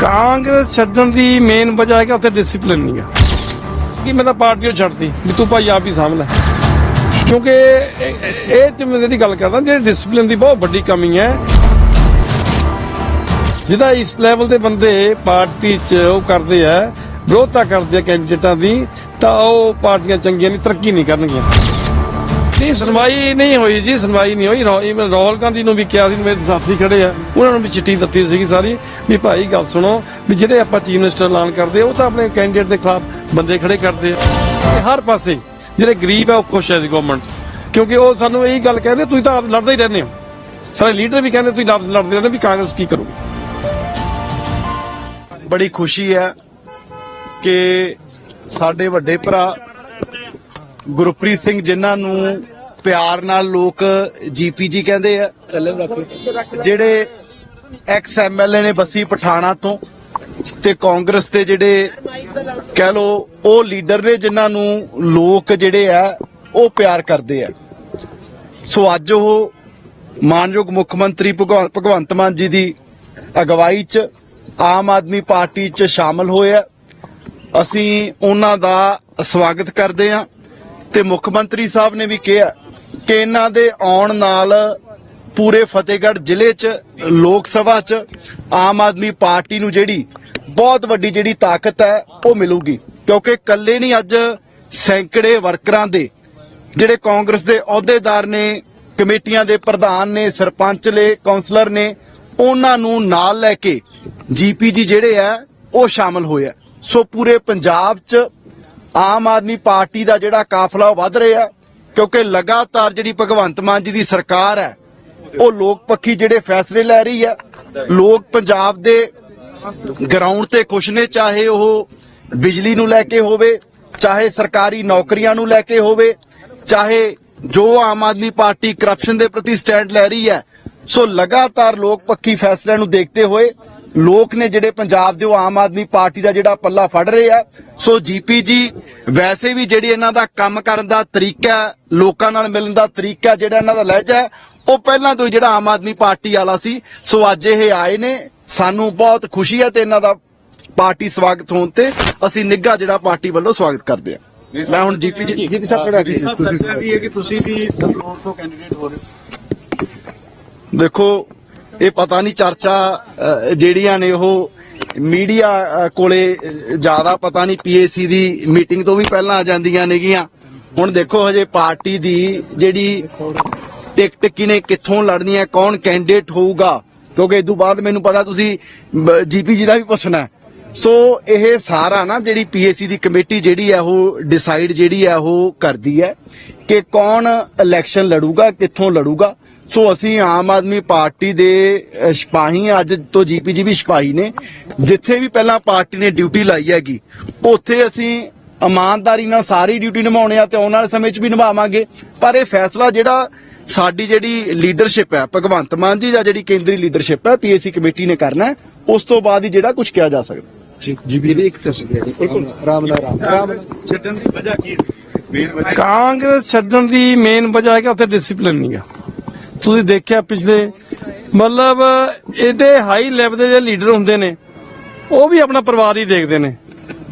ਕਾਂਗਰਸ ਛੱਡਣ ਦੀ ਮੇਨ ਵਜ੍ਹਾ ਹੈ ਕਿ ਉੱਥੇ ਡਿਸਪਲਿਨ ਨਹੀਂ ਆ। ਕਿ ਮੈਂ ਤਾਂ ਪਾਰਟੀ ਉਹ ਛੱਡਦੀ, ਵੀ ਤੂੰ ਭਾਈ ਆਪ ਹੀ ਸਾਂਭ ਲੈ। ਕਿਉਂਕਿ ਇਹ- ਇਹ ਤੇ ਮੈਂ ਜਿਹੜੀ ਗੱਲ ਕਰਦਾ, ਜਿਹੜੀ ਡਿਸਪਲਿਨ ਦੀ ਬਹੁਤ ਵੱਡੀ ਕਮੀ ਹੈ। ਜਿਹਦਾ ਇਸ ਲੈਵਲ ਦੇ ਬੰਦੇ ਪਾਰਟੀ 'ਚ ਉਹ ਕਰਦੇ ਆ, ਵਿਰੋਧਤਾ ਕਰਦੇ ਆ ਕੈਂਡੀਡੇਟਾਂ ਦੀ, ਤਾਂ ਉਹ ਪਾਰਟੀਆਂ ਚੰਗੀਆਂ ਨਹੀਂ, ਤਰੱਕੀ ਨਹੀਂ ਕਰਨਗੀਆਂ। ਨਹੀਂ ਸੁਣਵਾਈ ਨਹੀਂ ਹੋਈ ਜੀ ਸੁਣਵਾਈ ਨਹੀਂ ਹੋਈ। ਰੋ- even ਰਾਹੁਲ ਗਾਂਧੀ ਨੂੰ ਵੀ ਕਿਹਾ ਸੀ ਮੇਰੇ ਸਾਥੀ ਖੜੇ ਆ। ਉਹਨਾਂ ਨੂੰ ਵੀ ਚਿੱਠੀ ਦਿੱਤੀ ਸੀਗੀ ਸਾਰੀ ਵੀ ਭਾਈ ਗੱਲ ਸੁਣੋ ਵੀ ਜਿਹੜੇ ਆਪਾਂ ਚੀਫ ਮਿਨਿਸਟਰ ਐਲਾਨ ਕਰਦੇ ਆ, ਉਹ ਤਾਂ ਆਪਣੇ ਕੈਂਡੀਡੇਟ ਦੇ ਖਿਲਾਫ ਬੰਦੇ ਖੜੇ ਕਰਦੇ ਆ। ਤੇ ਹਰ ਪਾਸੇ ਜਿਹੜੇ ਗਰੀਬ ਆ ਉਹ ਖੁਸ਼ ਹੈ ਜੀ ਗਵਰਨਮੈਂਟ ਕਿਉਂਕਿ ਉਹ ਸਾਨੂੰ ਇਹੀ ਗੱਲ ਕਹਿੰਦੇ ਤੁਸੀਂ ਤਾਂ ਆਪ ਲੜਦੇ ਹੀ ਰਹਿੰਦੇ ਹੋ। ਸਾਰੇ ਲੀਡਰ ਵੀ ਕਹਿੰਦੇ ਤੁਸੀਂ ਲਫ਼ਜ਼ ਲੜਦੇ ਰਹਿੰਦੇ ਵੀ ਕਾਂਗਰਸ ਕੀ ਕਰੂਗੀ? ਬੜੀ ਖੁਸ਼ੀ ਹੈ ਕਿ ਸਾਡੇ ਵੱਡੇ ਭਰਾ ਗੁਰਪ੍ਰੀਤ ਸਿੰਘ ਜਿਨ੍ਹਾਂ ਨੂੰ ਪਿਆਰ ਨਾਲ ਲੋਕ ਜੀਪੀਜੀ ਕਹਿੰਦੇ ਆ। ਜਿਹੜੇ ਐਕਸ ਐਮਐਲਏ ਨੇ ਬਸੀ ਪਠਾਣਾ ਤੋਂ ਤੇ ਕਾਂਗਰਸ ਦੇ ਜਿਹੜੇ ਕਹਿ ਲੋ ਉਹ ਲੀਡਰ ਨੇ ਜਿਨ੍ਹਾਂ ਨੂੰ ਲੋਕ ਜਿਹੜੇ ਆ ਉਹ ਪਿਆਰ ਕਰਦੇ ਆ। ਸੋ ਅੱਜ ਉਹ ਮਾਨਯੋਗ ਮੁੱਖ ਮੰਤਰੀ ਭਗਵੰ- ਭਗਵੰਤ ਮਾਨ ਜੀ ਦੀ ਅਗਵਾਈ 'ਚ ਆਮ ਆਦਮੀ ਪਾਰਟੀ 'ਚ ਸ਼ਾਮਲ ਹੋਏ ਆ। ਅਸੀਂ ਉਹਨਾਂ ਦਾ ਸਵਾਗਤ ਕਰਦੇ ਹਾਂ ਤੇ ਮੁੱਖ ਮੰਤਰੀ ਸਾਹਿਬ ਨੇ ਵੀ ਕਿਹਾ ਕਿ ਇਹਨਾਂ ਦੇ ਆਉਣ ਨਾਲ ਪੂਰੇ ਫਤਿਹਗੜ੍ਹ ਜ਼ਿਲ੍ਹੇ 'ਚ, ਲੋਕ ਸਭਾ 'ਚ ਆਮ ਆਦਮੀ ਪਾਰਟੀ ਨੂੰ ਜਿਹੜੀ ਬਹੁਤ ਵੱਡੀ ਜਿਹੜੀ ਤਾਕਤ ਹੈ, ਉਹ ਮਿਲੂਗੀ। ਕਿਉਂਕਿ ਇਕੱਲੇ ਨਹੀਂ, ਅੱਜ ਸੈਂਕੜੇ ਵਰਕਰਾਂ ਦੇ ਜਿਹੜੇ ਕਾਂਗਰਸ ਦੇ ਅਹੁਦੇਦਾਰ ਨੇ, ਕਮੇਟੀਆਂ ਦੇ ਪ੍ਰਧਾਨ ਨੇ, ਸਰਪੰਚ ਨੇ ਕਾਉਂਸਲਰ ਨੇ, ਉਹਨਾਂ ਨੂੰ ਨਾਲ ਲੈ ਕੇ ਜੀਪੀਜੀ ਜਿਹੜੇ ਆ, ਉਹ ਸ਼ਾਮਲ ਹੋਇਆ ਸੋ ਪੂਰੇ ਪੰਜਾਬ 'ਚ ਆਮ ਆਦਮੀ ਪਾਰਟੀ ਦਾ ਜਿਹੜਾ ਕਾਫਲਾ ਵੱਧ ਰਿਹਾ ਕਿਉਂਕਿ ਲਗਾਤਾਰ ਜਿਹੜੀ ਭਗਵੰਤ ਮਾਨ ਜੀ ਦੀ ਸਰਕਾਰ ਹੈ, ਉਹ ਲੋਕ ਪੱਖੀ ਜਿਹੜੇ ਫੈਸਲੇ ਲੈ ਰਹੀ ਹੈ, ਲੋਕ ਪੰਜਾਬ ਦੇ ਗਰਾਊਂਡ ਤੇ ਖੁਸ਼ ਨੇ, ਚਾਹੇ ਉਹ ਬਿਜਲੀ ਨੂੰ ਲੈ ਕੇ ਹੋਵੇ, ਚਾਹੇ ਸਰਕਾਰੀ ਨੌਕਰੀਆਂ ਨੂੰ ਲੈ ਕੇ ਹੋਵੇ, ਚਾਹੇ ਜੋ ਆਮ ਆਦਮੀ ਪਾਰਟੀ ਕਰਪਸ਼ਨ ਦੇ ਪ੍ਰਤੀ ਸਟੈਂਡ ਲੈ ਰਹੀ ਹੈ, ਸੋ ਲਗਾਤਾਰ ਲੋਕ ਪੱਖੀ ਫੈਸਲਿਆਂ ਨੂੰ ਦੇਖਦੇ ਹੋਏ ਲੋਕ ਨੇ ਜਿਹੜੇ ਪੰਜਾਬ ਦੇ ਉਹ ਆਮ ਆਦਮੀ ਪਾਰਟੀ ਦਾ ਜਿਹੜਾ ਪੱਲਾ ਫੜ ਰਹੇ ਆ। ਸੋ ਜੀਪੀਜੀ ਵੈਸੇ ਵੀ ਜਿਹੜੀ ਇਹਨਾਂ ਦਾ ਕੰਮ ਕਰਨ ਦਾ ਤਰੀਕਾ ਲੋਕਾਂ ਨਾਲ ਮਿਲਣ ਦਾ ਤਰੀਕਾ ਜਿਹੜਾ ਇਹਨਾਂ ਦਾ ਲਹਿਜਾ ਉਹ ਪਹਿਲਾਂ ਤੋਂ ਜਿਹੜਾ ਆਮ ਆਦਮੀ ਪਾਰਟੀ ਵਾਲਾ ਸੀ। ਸੋ ਅੱਜ ਇਹ ਆਏ ਨੇ ਸਾਨੂੰ ਬਹੁਤ ਖੁਸ਼ੀ ਹੈ ਤੇ ਇਹਨਾਂ ਦਾ ਪਾਰਟੀ ਸਵਾਗਤ ਹੋਣ ਤੇ ਅਸੀਂ ਨਿੱਘਾ ਜਿਹੜਾ ਪਾਰਟੀ ਵੱਲੋਂ ਸਵਾਗਤ ਕਰਦੇ ਹਾਂ। ਮੈਂ ਹੁਣ ਜੀਪੀਜੀ ਜੀ ਸਾਹਿਬ ਤੁਹਾਡਾ ਕੀ ਚਰਚਾ ਵੀ ਹੈ ਕਿ ਤੁਸੀਂ ਵੀ ਸੰਗਰੂਰ ਤੋਂ ਕੈਂਡੀਡੇਟ ਹੋ ਰਹੇ ਹੋ। ਦੇਖੋ ਇਹ ਪਤਾ ਨਹੀਂ ਚਰਚਾ ਜਿਹੜੀਆਂ ਨੇ ਉਹ ਮੀਡੀਆ ਕੋਲੇ ਜ਼ਿਆਦਾ ਪਤਾ ਨਹੀਂ ਪੀਏਸੀ ਦੀ ਮੀਟਿੰਗ ਤੋਂ ਵੀ ਪਹਿਲਾਂ ਆ ਜਾਂਦੀਆਂ ਨੇਗੀਆਂ। ਹੁਣ ਦੇਖੋ ਹਜੇ ਪਾਰਟੀ ਦੀ ਜਿਹੜੀ ਟਿਕਟ ਕਿਨੇ ਕਿੱਥੋਂ ਲੜਨੀ ਹੈ ਕੌਣ ਕੈਂਡੀਡੇਟ ਹੋਊਗਾ? ਕਿਉਂਕਿ ਇਦੋਂ ਬਾਅਦ ਮੈਨੂੰ ਪਤਾ ਤੁਸੀਂ ਜੀਪੀਜੀ ਦਾ ਵੀ ਪੁੱਛਣਾ ਸੋ ਇਹ ਸਾਰਾ ਨਾ ਜਿਹੜੀ ਪੀਏਸੀ ਦੀ ਕਮੇਟੀ ਜਿਹੜੀ ਹੈ, ਉਹ ਡਿਸਾਈਡ ਜਿਹੜੀ ਹੈ, ਉਹ ਕਰਦੀ ਹੈ ਕਿ ਕੌਣ ਇਲੈਕਸ਼ਨ ਲੜੂਗਾ, ਕਿੱਥੋਂ ਲੜੂਗਾ। ਸੋ ਅਸੀਂ ਆਮ ਆਦਮੀ ਪਾਰਟੀ ਦੇ ਸਿਪਾਹੀ ਹਾਂ, ਅੱਜ ਤੋਂ ਜੀਪੀਜੀ ਵੀ ਸਿਪਾਹੀ ਨੇ। ਜਿੱਥੇ ਵੀ ਪਹਿਲਾਂ ਪਾਰਟੀ ਨੇ ਡਿਊਟੀ ਲਾਈ ਹੈਗੀ ਉੱਥੇ ਅਸੀਂ ਇਮਾਨਦਾਰੀ ਨਾਲ ਸਾਰੀ ਡਿਊਟੀ ਨਿਭਾਉਣੇ ਆ ਤੇ ਆਉਣ ਵਾਲੇ ਸਮੇਂ 'ਚ ਵੀ ਨਿਭਾਵਾਂਗੇ। ਪਰ ਇਹ ਫੈਸਲਾ ਜਿਹੜਾ ਸਾਡੀ ਜਿਹੜੀ ਲੀਡਰਸ਼ਿਪ ਹੈ ਭਗਵੰਤ ਮਾਨ ਜੀ ਜਾਂ ਜਿਹੜੀ ਕੇਂਦਰੀ ਲੀਡਰਸ਼ਿਪ ਹੈ ਪੀਏਸੀ ਕਮੇਟੀ ਨੇ ਕਰਨਾ ਹੈ। ਉਸ ਤੋਂ ਬਾਅਦ ਹੀ ਜਿਹੜਾ ਕੁਝ ਕਿਹਾ ਜਾ ਸਕਦਾ। ਜੀ ਜੀ ਵੀ ਇੱਕ ਸੈਸ਼ਨ ਹੈ ਬਿਲਕੁਲ। ਰਾਮ ਦਾ ਰਾਮ। ਰਾਮ। ਛੱਡਣ ਦੀ ਵਜ੍ਹਾ ਕੀ ਵਜ੍ਹਾ ਕਾਂਗਰਸ ਛੱਡਣ ਦੀ ਮੇਨ ਵਜ੍ਹਾ ਹੈ ਕਿ ਉੱਥੇ ਡਿਸਪਲਿਨ ਨਹੀਂ ਆ। ਤੁਸੀਂ ਦੇਖਿਆ ਪਿਛਲੇ ਮਤਲਬ ਇਹਦੇ ਹਾਈ ਲੈਵਲ ਦੇ ਜਿਹੜੇ ਲੀਡਰ ਹੁੰਦੇ ਨੇ ਉਹ ਵੀ ਆਪਣਾ ਪਰਿਵਾਰ ਹੀ ਦੇਖਦੇ ਨੇ।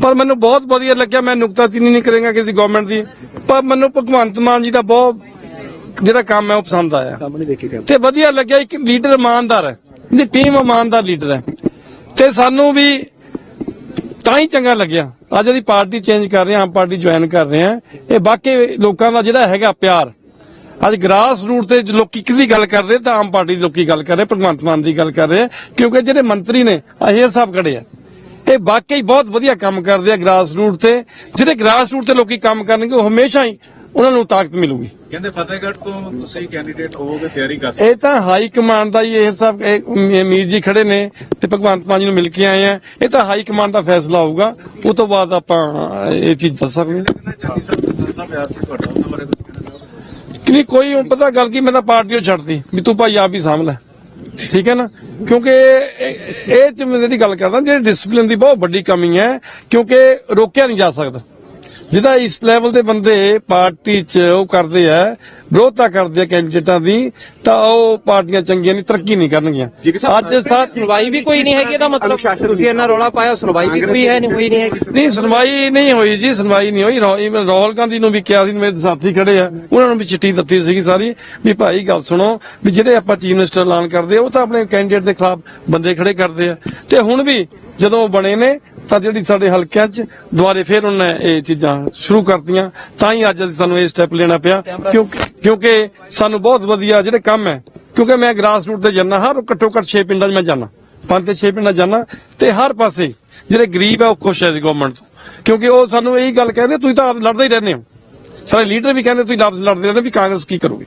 ਪਰ ਮੈਨੂੰ ਬਹੁਤ ਵਧੀਆ ਲੱਗਿਆ ਮੈਂ ਨੁਕਤਾਚੀਨੀ ਨਹੀਂ ਕਰਾਂਗਾ ਕਿਸੇ ਗਵਰਨਮੈਂਟ ਦੀ ਪਰ ਮੈਨੂੰ ਭਗਵੰਤ ਮਾਨ ਜੀ ਦਾ ਬਹੁਤ ਜਿਹੜਾ ਕੰਮ ਹੈ ਉਹ ਪਸੰਦ ਆਇਆ। ਸਾਹਮਣੇ ਤੇ ਵਧੀਆ ਲੱਗਿਆ ਇੱਕ ਲੀਡਰ ਇਮਾਨਦਾਰ ਹੈ ਇਹਦੀ ਟੀਮ ਇਮਾਨਦਾਰ ਲੀਡਰ ਹੈ। ਤੇ ਸਾਨੂੰ ਵੀ ਤਾਂ ਹੀ ਚੰਗਾ ਲੱਗਿਆ ਅੱਜ ਇਹਦੀ ਪਾਰਟੀ ਚੇਂਜ ਕਰ ਰਹੇ ਹਾਂ ਆਮ ਪਾਰਟੀ ਜੁਆਇਨ ਕਰ ਰਹੇ ਹਾਂ। ਇਹ ਵਾਕਈ ਲੋਕਾਂ ਦਾ ਜਿਹੜਾ ਹੈਗਾ ਪਿਆਰ ਅੱਜ ਗ੍ਰਾਸ ਰੂਟ ਤੇ ਲੋਕੀ ਕਿਹਦੀ ਗੱਲ ਕਰਦੇ ਤਾਂ ਆਮ ਪਾਰਟੀ ਦੇ ਲੋਕੀ ਗੱਲ ਕਰ ਰਹੇ ਭਗਵੰਤ ਮਾਨ ਦੀ ਗੱਲ ਕਰ ਰਹੇ ਕਿਉਂਕਿ ਜਿਹੜੇ ਮੰਤਰੀ ਨੇ ਅਹੀਰ ਸਾਹਿਬ ਖੜੇ ਆ। ਇਹ ਵਾਕਈ ਬਹੁਤ ਵਧੀਆ ਕੰਮ ਕਰਦੇ ਆ ਗ੍ਰਾਸ ਰੂਟ ਤੇ। ਜਿਹੜੇ ਗ੍ਰਾਸ ਰੂਟ ਤੇ ਲੋਕੀ ਕੰਮ ਕਰਨਗੇ ਉਹ ਹਮੇਸ਼ਾ ਹੀ ਉਹਨਾਂ ਨੂੰ ਤਾਕਤ ਮਿਲੂਗੀ। ਕਹਿੰਦੇ ਫਤਿਹਗੜ੍ਹ ਤੋਂ ਤੁਸੀਂ ਕੈਂਡੀਡੇਟ ਹੋਵੋਗੇ ਤਿਆਰੀ ਕਰ ਸਕਦੇ ਇਹ ਤਾਂ ਹਾਈ ਕਮਾਂਡ ਦਾ ਹੀ ਇਹ ਇਹ ਮੀਰ ਜੀ ਖੜੇ ਨੇ ਤੇ ਭਗਵੰਤ ਮਾਨ ਜੀ ਨੂੰ ਮਿਲ ਕੇ ਆਏ ਆ। ਇਹ ਤਾਂ ਹਾਈ ਕਮਾਂਡ ਦਾ ਫੈਸਲਾ ਹੋਊਗਾ। ਉਹ ਤੋਂ ਬਾਅਦ ਆਪਾਂ ਇਹ ਚੀਜ਼ ਦੱਸ ਸਕਦੇ ਹਾਂ। ਕਿ ਨਹੀਂ ਕੋਈ ਹੁਣ ਪਤਾ ਗੱਲ ਕੀ, ਮੈਂ ਤਾਂ ਪਾਰਟੀ ਉਹ ਛੱਡਦੀ ਵੀ ਤੂੰ ਭਾਈ ਆਪ ਹੀ ਸਾਂਭ ਲੈ। ਠੀਕ ਹੈ ਨਾ? ਕਿਉਂਕਿ ਇਹ ਇਹ ਚ ਮੈਂ ਜਿਹੜੀ ਗੱਲ ਕਰਦਾ, ਜਿਹੜੀ ਡਿਸਪਲਿਨ ਦੀ ਬਹੁਤ ਵੱਡੀ ਕਮੀ ਹੈ, ਕਿਉਂਕਿ ਰੋਕਿਆ ਨਹੀਂ ਜਾ ਸਕਦਾ। ਜਿਹਦਾ ਇਸ ਲੈਵਲ ਦੇ ਬੰਦੇ ਪਾਰਟੀ 'ਚ ਉਹ ਕਰਦੇ ਆ ਵਿਰੋਧਤਾ ਕਰਦੇ ਆ ਕੈਂਡੀਡੇਟਾਂ ਦੀ ਤਾਂ ਉਹ ਪਾਰਟੀਆਂ ਚੰਗੀਆਂ ਨਹੀਂ ਤਰੱਕੀ ਨਹੀਂ ਕਰਨਗੀਆਂ। ਅੱਜ ਸਾ ਸੁਣਵਾਈ ਵੀ ਕੋਈ ਨਹੀਂ ਹੈਗੀ ਇਹਦਾ ਮਤਲਬ ਤੁਸੀਂ ਇਹਨਾਂ ਰੌਲਾ ਪਾਇਆ ਸੁਣਵਾਈ ਵੀ ਕੋਈ ਹੈ ਨਹੀਂ ਹੋਈ ਨਹੀਂ ਹੈਗੀ। ਨਹੀਂ ਸੁਣਵਾਈ ਨਹੀਂ ਹੋਈ ਜੀ ਸੁਣਵਾਈ ਨਹੀਂ ਹੋਈ। ਰਾਹੁਲ ਗਾਂਧੀ ਨੂੰ ਵੀ ਕਿਹਾ ਸੀ ਮੇਰੇ ਸਾਥੀ ਖੜੇ ਆ ਉਹਨਾਂ ਨੂੰ ਵੀ ਚਿੱਠੀ ਦਿੱਤੀ ਸੀਗੀ ਸਾਰੀ ਵੀ ਭਾਈ ਗੱਲ ਸੁਣੋ ਵੀ ਜਿਹੜੇ ਆਪਾਂ ਚੀਫ ਮਿਨਿਸਟਰ ਐਲਾਨ ਕਰਦੇ ਆ ਉਹ ਤਾਂ ਆਪਣੇ ਕੈਂਡੀਡੇਟ ਦੇ ਖਿਲਾਫ ਬੰਦੇ ਖੜੇ ਕਰਦੇ ਆ। ਤੇ ਹੁਣ ਵੀ ਜਦੋਂ ਉਹ ਬਣੇ ਨੇ ਤਾਂ ਜਿਹੜੀ ਸਾਡੇ ਹਲਕਿਆਂ 'ਚ ਦੁਬਾਰੇ ਫਿਰ ਉਹਨਾਂ ਇਹ ਚੀਜ਼ਾਂ ਸ਼ੁਰੂ ਕਰਤੀਆਂ, ਤਾਂ ਹੀ ਅੱਜ ਅਸੀਂ ਸਾਨੂੰ ਇਹ ਸਟੈਪ ਲੈਣਾ ਪਿਆ, ਕਿਉਂਕਿ ਕਿਉਂਕਿ ਸਾਨੂੰ ਬਹੁਤ ਵਧੀਆ ਜਿਹੜੇ ਕੰਮ ਹੈ, ਕਿਉਂਕਿ ਮੈਂ ਗ੍ਰਾਸ ਰੂਟ ਤੇ ਜਾਂਦਾ, ਹਰ ਘੱਟੋ ਘੱਟ 6 ਪਿੰਡਾਂ 'ਚ ਮੈਂ ਜਾਂਦਾ, ਪੰਜ ਤੇ 6 ਪਿੰਡਾਂ ਜਾਣਾ ਤੇ ਹਰ ਪਾਸੇ ਜਿਹੜੇ ਗਰੀਬ ਹੈ ਉਹ ਖੁਸ਼ ਹੈ ਇਸ ਗਵਰਨਮੈਂਟ ਕਿਉਂਕਿ ਉਹ ਸਾਨੂੰ ਇਹੀ ਗੱਲ ਕਹਿੰਦੇ, ਤੁਸੀਂ ਤਾਂ ਆਪ ਲੜਦੇ ਹੀ ਰਹਿੰਦੇ ਹੋ। ਸਾਰੇ ਲੀਡਰ ਵੀ ਕਹਿੰਦੇ, ਤੁਸੀਂ ਲਫ਼ਜ਼ ਲੜਦੇ ਰਹਿੰਦੇ ਵੀ ਕਾਂਗਰਸ ਕੀ ਕਰੋਗੇ।